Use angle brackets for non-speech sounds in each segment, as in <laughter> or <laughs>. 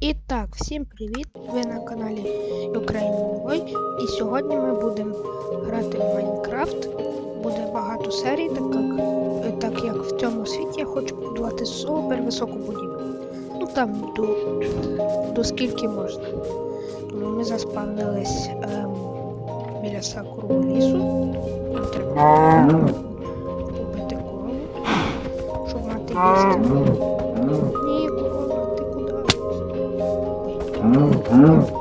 І так, всім привіт! Ви на каналі Ukraine Boy. І сьогодні ми будемо грати в Майнкрафт. Буде багато серій, так як, е, так як в цьому світі я хочу будувати супер високу будівлю. Ну там до, до скільки можна. Тому ми заспавнились ем, біля сакурового лісу. Нам треба убити корову, щоб мати. Так.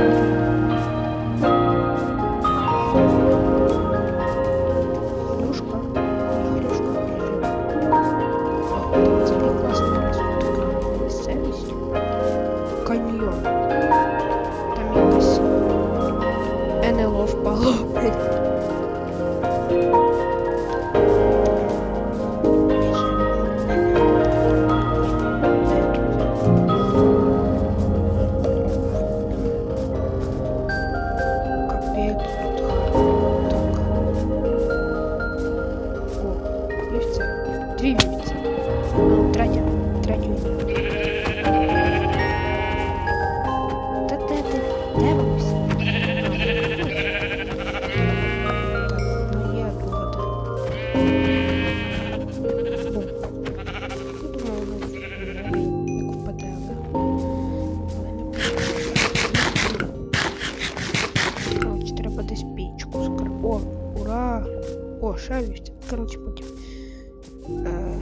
Біжимо, біжимо. Вівця. Коротше, потім. Е,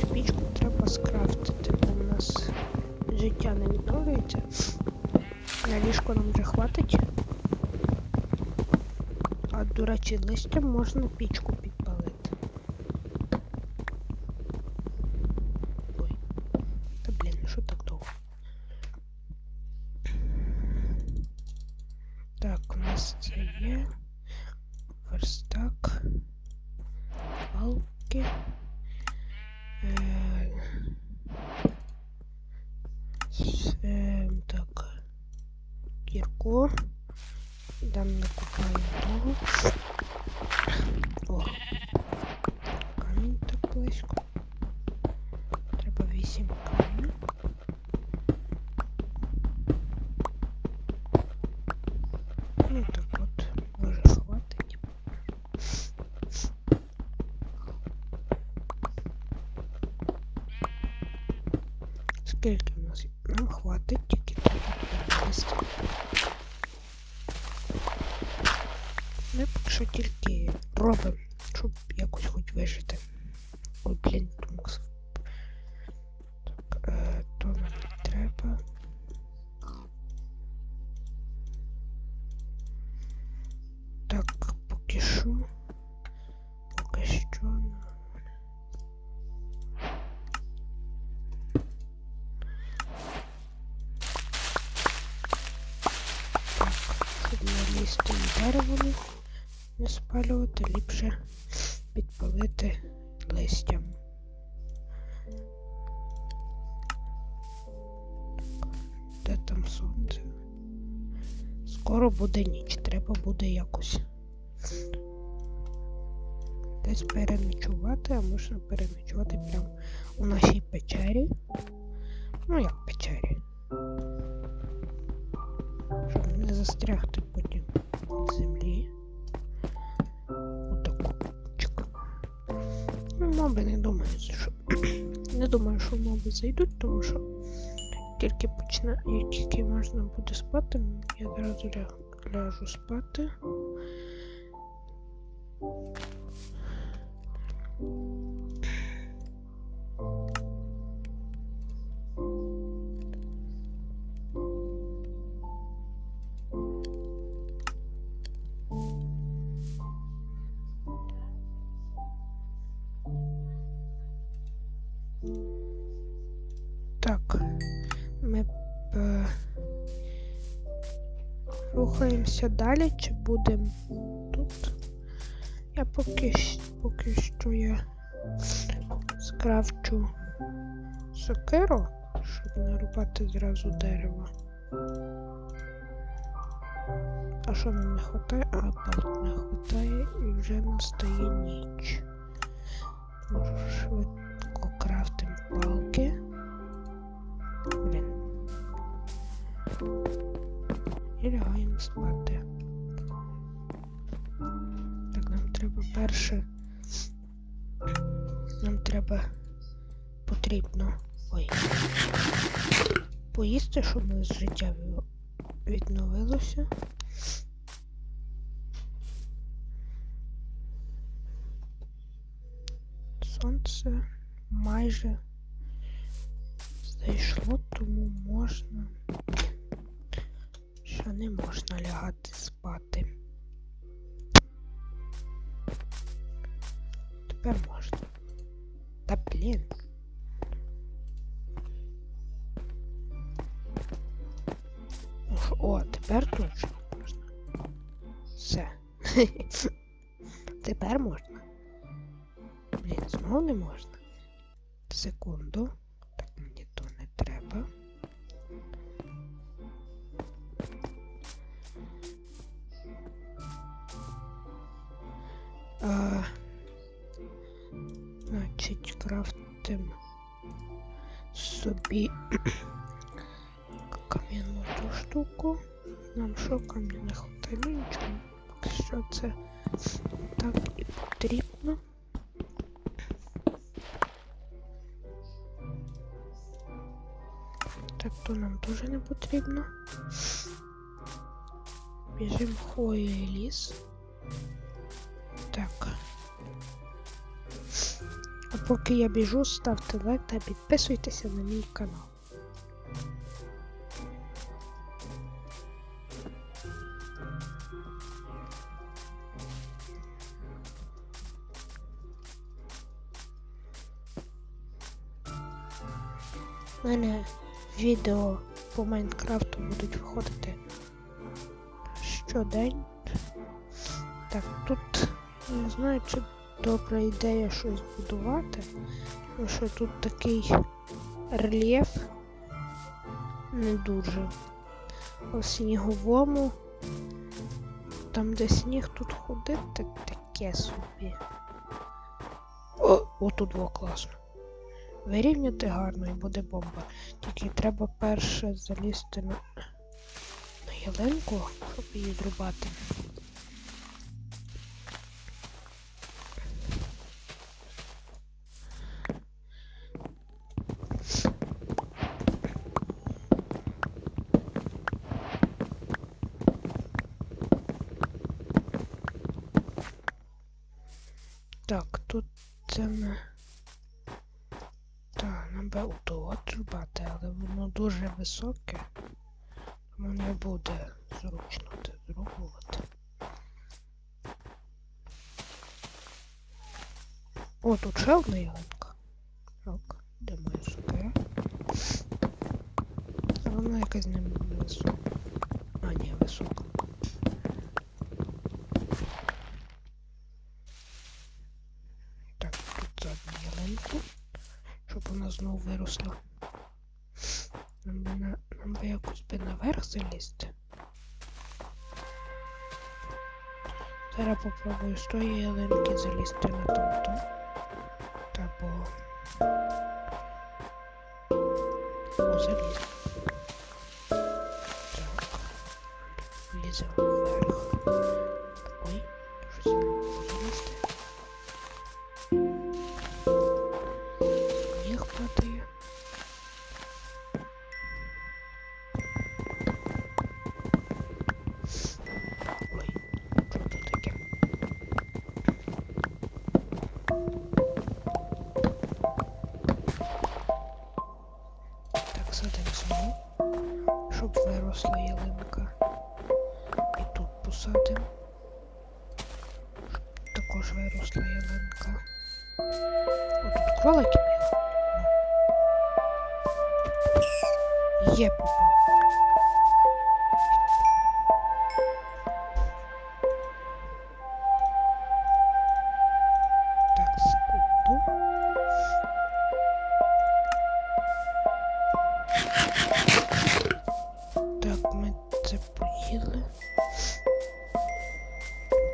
Цю треба скрафтити, у нас життя не відновлюється. На ліжко нам вже хватить. А до речі, листям можна пічку підпалити. Ой. Та блін, що так довго? Так, у нас це є. ми поки що тільки робимо, щоб якось хоч вижити. Ой, блін, думав. Так, е, то нам не треба. Так, поки що. Поки що. Так, щоб не дерево не спалювати, ліпше підпалити листям. Де там сонце? Скоро буде ніч, треба буде якось десь переночувати, а можна переночувати прямо у нашій печері. Ну як печері. Щоб не застрягти потім в землі. Моби не думаю, що. <clears throat> не думаю, що моби зайдуть, тому що тільки як тільки можна буде спати, я одразу ляжу спати. Рухаємося далі, чи будемо тут? Я поки, поки що я скрафчу сокиру, щоб не рубати зразу дерево. А що нам не хватає? А, палок не хватає і вже настає ніч. Можу швидко крафтим палки. Блін. І лягаємо спати. Так, нам треба перше. Нам треба потрібно. Ой. Поїсти, щоб у нас життя відновилося. Сонце майже зайшло, тому можна. Що не можна лягати спати. Тепер можна. Та блін. О, тепер точно можна. Все. <laughs> Тепер можна. Блін, знову не можна. Секунду. А, значить, крафтим собі <coughs> кам'яну ту штуку. Нам що камня не хватає? Ну нічого. Поки що це так і потрібно. Так, то нам дуже не потрібно. Біжимо в хвою і ліс. Так. А поки я біжу, ставте лайк та підписуйтеся на мій канал. У мене відео по Майнкрафту будуть виходити щодень. Так, тут не знаю, чи добра ідея щось будувати, тому що тут такий рельєф не дуже. У сніговому, там де сніг тут ходити, таке собі. О, отут во класно. Вирівняти гарно і буде бомба. Тільки треба перше залізти на, на ялинку, щоб її зрубати. треба того дробати, але воно дуже високе, тому не буде зручно це зробувати. О, тут ще одна ялинка. Так, де моя сука? Вона якась не висока. А, ні, висока. Так, тут одну ялинку вона знову виросла. Нам би, на... Нам би якось би наверх залізти. Зараз попробую з тої ялинки залізти на тамту. Та бо. О. Так. Ліземо тут також виросла ялинка. О, кролики. Ну. Є попав. Так, секунду. Так, ми це поїли.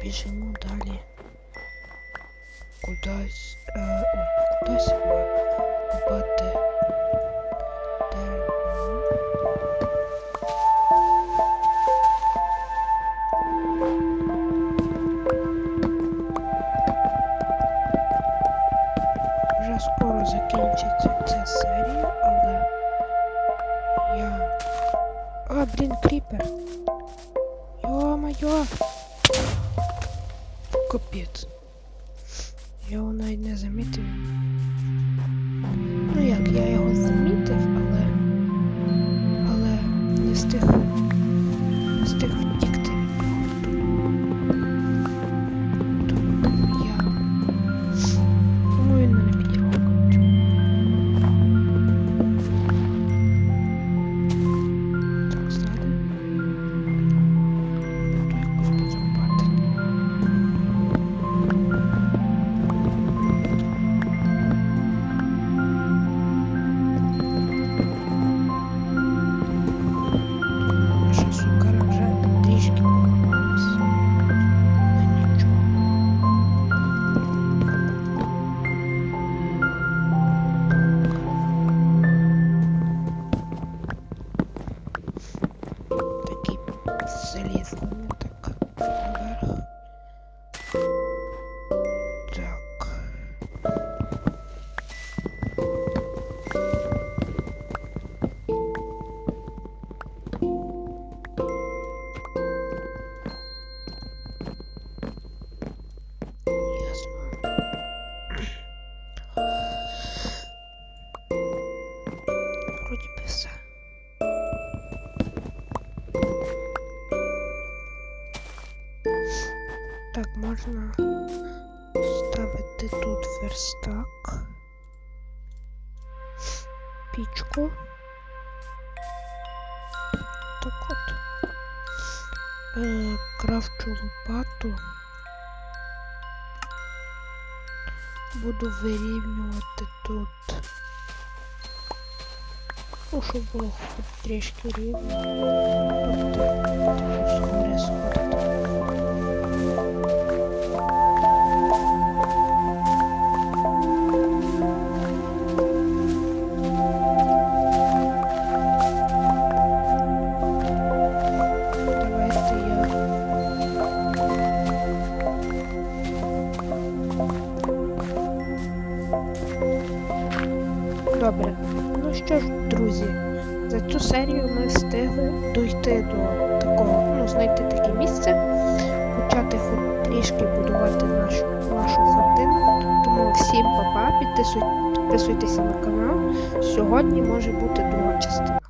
Біжимо далі. Кудись. Е, ой, кудись а бати. дерево. Вже скоро закінчиться ця серія, але я. А, блін, кріпер. Капець. Я його навіть не замітив. Ну як, я його замітив, можна ставити тут верстак, пічку. Так от. Е, крафчу лопату. Буду вирівнювати тут. Ну, щоб було хоч трішки рівно. Тобто, сходити. До такого, ну, знайти таке місце, почати хоч трішки будувати нашу, нашу хатину. Тому всім па-па, підписуй- на канал. Сьогодні може бути друга частина.